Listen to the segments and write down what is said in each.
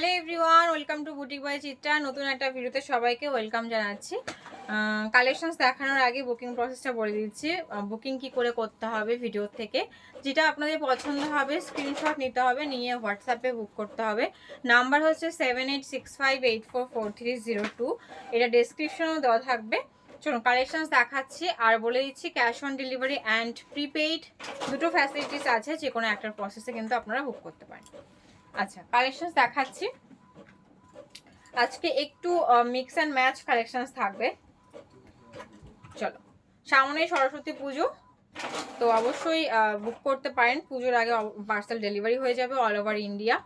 Hello everyone welcome to boutique by Chitra নতুন একটা ভিডিওতে সবাইকে ওয়েলকাম জানাচ্ছি। কালেকশনস দেখানোর আগে বুকিং প্রসেসটা বলে দিচ্ছি। বুকিং কি করে করতে হবে ভিডিও থেকে, যেটা আপনাদের পছন্দ হবে স্ক্রিনশট নিতে হবে, নিয়ে হোয়াটসঅ্যাপে বুক করতে হবে। নাম্বার হচ্ছে seven eight six five eight four four three zero two এটা ডেসক্রিপশনেও দেওয়া থাকবে। চলুন কালেকশনস দেখাচ্ছি, আর বলে দিচ্ছি cash on delivery and prepaid দুটো ফ্যাসিলিটিস আছে যে কোনো একটার প্রসেসে কিন্তু আপনারা বুক করতে পারেন। আচ্ছা কালেকশনস দেখাচ্ছি। আজকে একটু মিক্স অ্যান্ড ম্যাচ কালেকশনস থাকবে। চলো সামনে সরস্বতী পুজো। তো অবশ্যই বুক করতে পারেন। পুজোর আগে পার্সেল ডেলিভারি হয়ে যাবে অল ওভার ইন্ডিয়া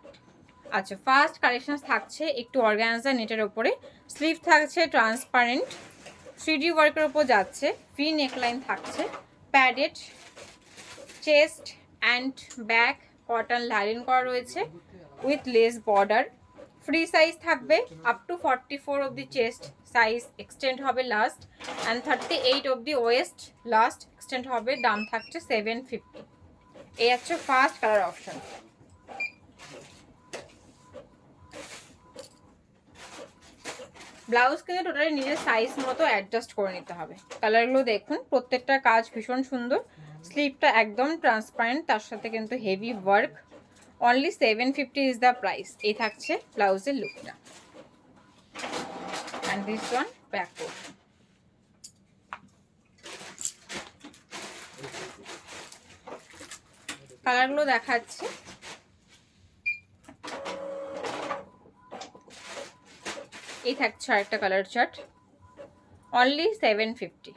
আচ্ছা ফার্স্ট কালেকশনস থাকছে একটু অর্গানাইজার নেটের ওপরে। স্লিভ থাকছে ট্রান্সপারেন্ট থ্রিডি ওয়ার্কের ওপর যাচ্ছে। ফ্রি নেকলাইন থাকছে। Padded chest and back cotton line করা রয়েছে। With lace border free size থাকবে up to forty four of the chest size extend হবে লাস্ট অ্যান্ড থার্টি এইট অব দি ওয়েস্ট লাস্ট এক্সটেন্ড হবে, দাম থাকছে সেভেন ফিফটি এই হচ্ছে ফার্স্ট কালার অপশন ব্লাউজ কিন্তু টোটালি নিজের সাইজ মতো অ্যাডজাস্ট করে নিতে হবে। কালারগুলো দেখুন, প্রত্যেকটা কাজ ভীষণ সুন্দর। স্লিভটা একদম ট্রান্সপারেন্ট তার সাথে কিন্তু heavy work only seven fifty is the price এই থাকছে ব্লাউজের লুকটা অ্যান্ড ব্যাক কালারগুলো দেখাচ্ছি। এই থাকছে আরেকটা colour chart only seven fifty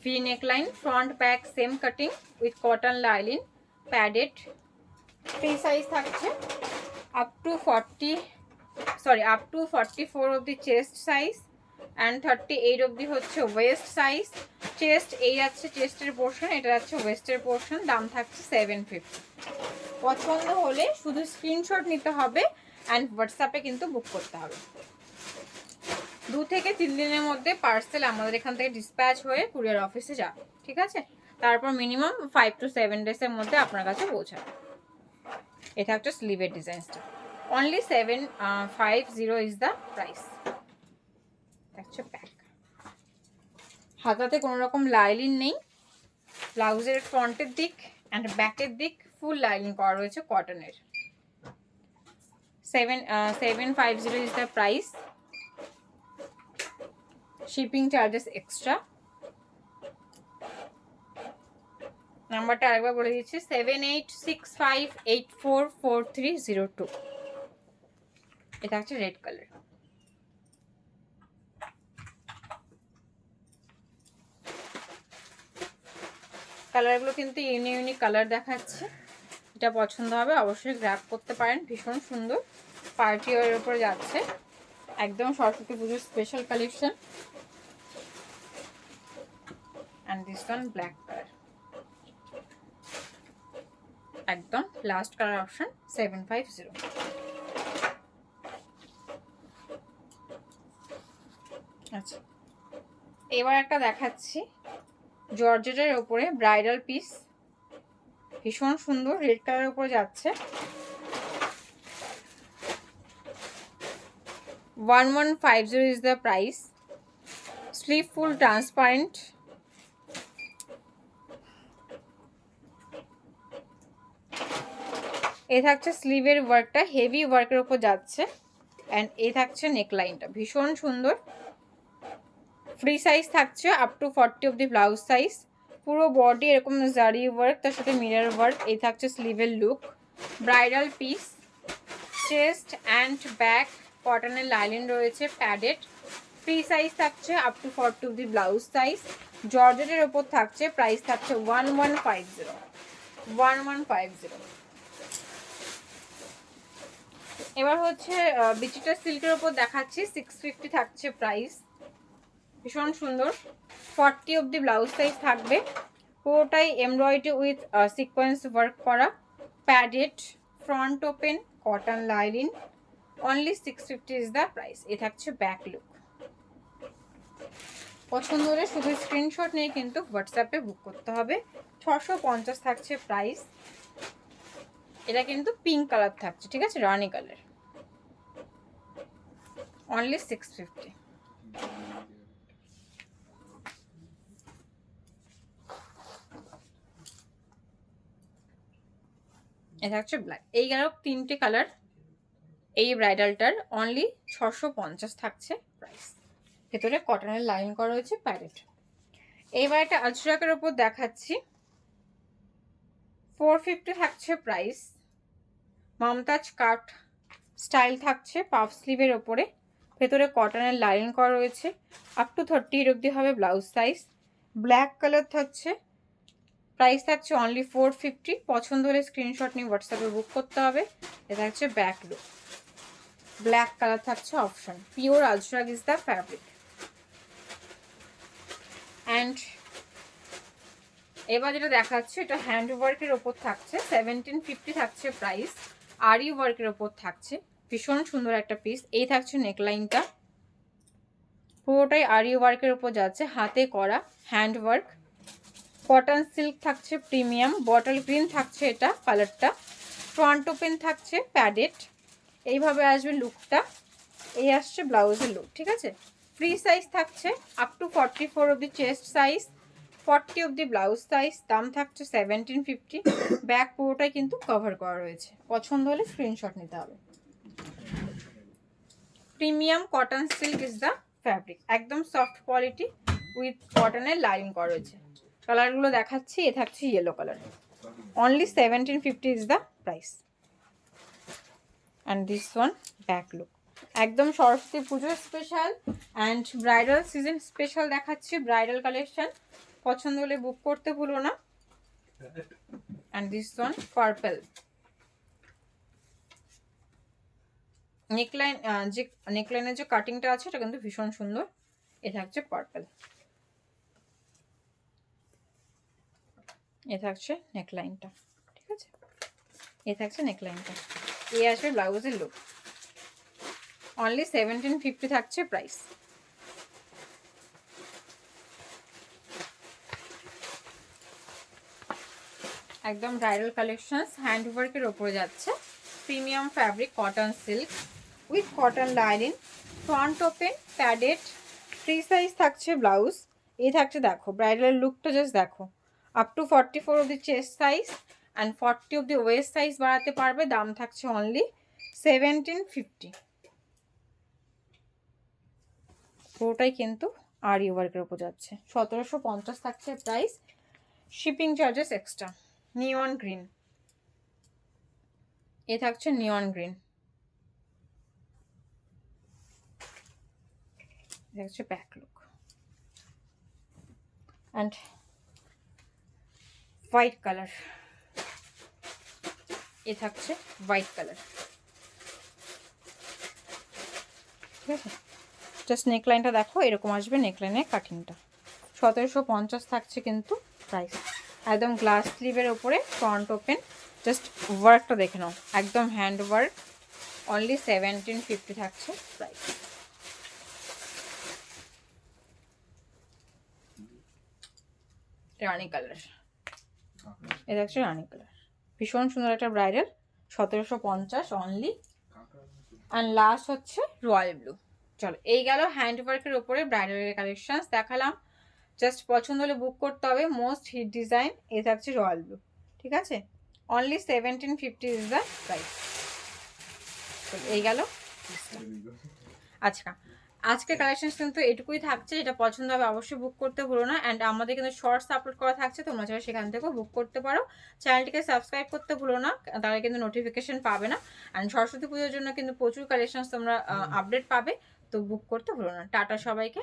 free neckline front back same cutting with cotton lining padded free size থাকছে। Up to forty sorry up to forty four অব্দি chest size and thirty eight অব্দি হচ্ছে West size chest এই যাচ্ছে চেস্টের portion এটা যাচ্ছে ওয়েস্টের portion দাম থাকছে সেভেন ফিফটি পছন্দ হলে শুধু স্ক্রিনশট নিতে হবে অ্যান্ড হোয়াটসঅ্যাপে কিন্তু বুক করতে হবে। দু থেকে তিন দিনের মধ্যে পার্সেল আমাদের এখান থেকে ডিসপ্যাচ হয়ে কুরিয়ার অফিসে যাবে, ঠিক আছে? তারপর মিনিমাম ফাইভ টু সেভেন ডেজের মধ্যে আপনার কাছে পৌঁছাবে। এটা একটা স্লিভের ডিজাইনসটা। Only seven five zero is the price হচ্ছে প্যাক হাতাতে কোনো রকম লাইলিন নেই। ব্লাউজের ফ্রন্টের দিক অ্যান্ড ব্যাকের দিক ফুল লাইলিং করা রয়েছে কটনের seven seven five zero is the price shipping charges extra নাম্বারটা আরেকবার বলে দিচ্ছি seven eight six five eight four four three zero two এটা হচ্ছে রেড কালার কালারগুলো কিন্তু ইউনি ইউনিক কালার দেখাচ্ছে। এটা পছন্দ হবে অবশ্যই গ্র্যাপ করতে পারেন, ভীষণ সুন্দর। পার্টি ওয়ের উপরে যাচ্ছে। একদম সরস্বতী পুজোর special collection and this one black colour একদম last colour option seven five zero আচ্ছা। এবার একটা দেখাচ্ছি। জর্জেটের ওপরে ব্রাইডাল পিস ভীষণ সুন্দর রেড কালারের উপরে যাচ্ছে। One one five zero is the price slip full transparent এ থাকছে স্লিভের ওয়ার্কটা হেভি ওয়ার্কের উপর যাচ্ছে। অ্যান্ড এ থাকছে নেকলাইনটা ভীষণ সুন্দর। ফ্রি সাইজ থাকছে up to forty of the blouse size পুরো বডি এরকম জারি ওয়ার্ক তার সাথে মিরার ওয়ার্ক এই থাকছে স্লিভের look bridal piece chest and back কটনের লাইলিন রয়েছে প্যাডেড ফ্রি সাইজ থাকছে up to forty of the blouse size জর্জেটের ওপর থাকছে প্রাইস থাকছে one one five zero one one five zero এবার হচ্ছে বিচিটা সিল্কের ওপর দেখাচ্ছি সিক্স ফিফটি থাকছে প্রাইস ভীষণ সুন্দর। Forty of the blouse size থাকবে। পুরোটাই এমব্রয়ডারি উইথ সিকোয়েন্স ওয়ার্ক করা। Padded front open cotton lining only six fifty is the price এ থাকছে ব্যাক লুক পছন্দ হলে শুধু স্ক্রিনশট নিয়ে কিন্তু হোয়াটসঅ্যাপে বুক করতে হবে। ছশো পঞ্চাশ থাকছে প্রাইস এটা কিন্তু পিঙ্ক কালার থাকছে, ঠিক আছে? রানি কালার অনলি সিক্স ফিফটি এটা হচ্ছে ব্ল্যাক এই গেল তিনটে কালার এই ব্রাইডালটার অনলি ছশো পঞ্চাশ থাকছে প্রাইস ভেতরে কটনের লাইন করা রয়েছে প্যারেট এইবার একটা আজরাকের ওপর দেখাচ্ছি। ফোর ফিফটি থাকছে প্রাইস। মমতাজ কাট স্টাইল থাকছে পাফ স্লিভের ওপরে। ভেতরে কটনের লাইন করা রয়েছে। আপ টু থার্টি অব্দি হবে ব্লাউজ সাইজ। ব্ল্যাক কালার থাকছে। প্রাইস থাকছে অনলি ফোর ফিফটি। পছন্দ হলে স্ক্রিনশট নিয়ে হোয়াটসঅ্যাপে বুক করতে হবে। এটা হচ্ছে ব্যাক লুক ব্ল্যাক কালার থাকছে option. Pure ajrakh is the fabric. And এবার যেটা দেখাচ্ছে, এটা হ্যান্ড ওয়ার্কের ওপর থাকছে সেভেন্টিন ফিফটি থাকছে প্রাইস আরি ওয়ার্কের ওপর থাকছে, ভীষণ সুন্দর একটা পিস এই থাকছে নেকলাইনটা পুরোটাই আরি ওয়ার্কের ওপর যাচ্ছে, হাতে করা হ্যান্ড ওয়ার্ক কটন সিল্ক থাকছে প্রিমিয়াম বটল গ্রিন থাকছে এটা কালারটা ফ্রন্ট ওপেন থাকছে প্যাডেড এইভাবে আসবে লুকটা এই আসছে ব্লাউজের লুক ঠিক আছে? ফ্রি সাইজ থাকছে আপ টু ফর্টি ফোর অব্দি চেস্ট সাইজ ফর্টি অব্দি ব্লাউজ সাইজ দাম থাকছে সেভেন্টিন ফিফটি ব্যাক পুরোটাই কিন্তু কভার করা রয়েছে। পছন্দ হলে স্ক্রিনশট নিতে হবে। Premium cotton silk is the fabric একদম সফট কোয়ালিটি উইথ কটনের লাইন করা রয়েছে। কালারগুলো দেখাচ্ছি, এ থাকছে yellow colour only seventeen fifty is the price and this one back look একদম সরস্বতী পুজোর special and bridal season special দেখাচ্ছি ব্রাইডাল কালেকশন পছন্দ হলে বুক করতে ভুলো না। And this one purple neckline যে নেকলাইনের যে কাটিংটা আছে, এটা কিন্তু ভীষণ সুন্দর। এ থাকছে পার্পেল এ থাকছে নেকলাইনটা ঠিক আছে? এ থাকছে নেকলাইনটা এ আসবে ব্লাউজের লুক অনলি সেভেন্টিন ফিফটি থাকছে প্রাইস একদম ব্রাইডাল কালেকশনস হ্যান্ড ওয়ার্কের ওপরে যাচ্ছে। Premium fabric cotton silk with cotton lining front open padded free size থাকছে ব্লাউজ এই থাকছে দেখো ব্রাইডালের লুকটা জাস্ট দেখো। আপ টু ফর্টি ফোর অব্দি চেস্ট সাইজ অ্যান্ড ফর্টি অব্দি ওয়েস্ট সাইজ বাড়াতে পারবে, দাম থাকছে অনলি সেভেন্টিন ফিফটি পুরোটাই কিন্তু আরি ওয়ার্কের উপর যাচ্ছে। সতেরোশো পঞ্চাশ থাকছে price shipping charges extra neon green এ থাকছে নিয়ন গ্রিন হচ্ছে back look and white colour এ থাকছে হোয়াইট কালার ঠিক আছে? জাস্ট নেকলাইনটা দেখো, এরকম আসবে নেকলাইনের কাটিংটা সতেরোশো পঞ্চাশ থাকছে কিন্তু প্রাইস একদম গ্লাস স্লিভের ওপরে ফ্রন্ট ওপেন জাস্ট ওয়ার্কটা দেখে নাও। একদম hand work only seventeen fifty থাকছে প্রাইস রানি কালার এটা হচ্ছে রানি কালার ভীষণ সুন্দর একটা ব্রাইডাল সতেরোশো পঞ্চাশ অনলি অ্যান্ড লাস্ট হচ্ছে রয়্যাল ব্লু চলো এই গেল হ্যান্ড ওয়ার্কের ওপরে ব্রাইডালের কালেকশনস দেখালাম। জাস্ট পছন্দ হলে বুক করতে হবে। মোস্ট হিট ডিজাইন এ থাকছে রয়্যাল ব্লু ঠিক আছে? Only seventeen fifty is the price এই গেল। আচ্ছা আজকে কালেকশন কিন্তু এটুকুই থাকছে। যেটা পছন্দ হবে অবশ্যই বুক করতে ভুলো না। অ্যান্ড আমাদের কিন্তু শর্টস আপলোড করা থাকছে তোমরা চাইলে সেখান থেকেও বুক করতে পারো। চ্যানেলটিকে সাবস্ক্রাইব করতে ভুলো না তাহলে কিন্তু নোটিফিকেশন পাবে না। অ্যান্ড সরস্বতী পুজোর জন্য কিন্তু প্রচুর কালেকশন তোমরা আপডেট পাবে। তো বুক করতে ভুলো না। টাটা সবাইকে।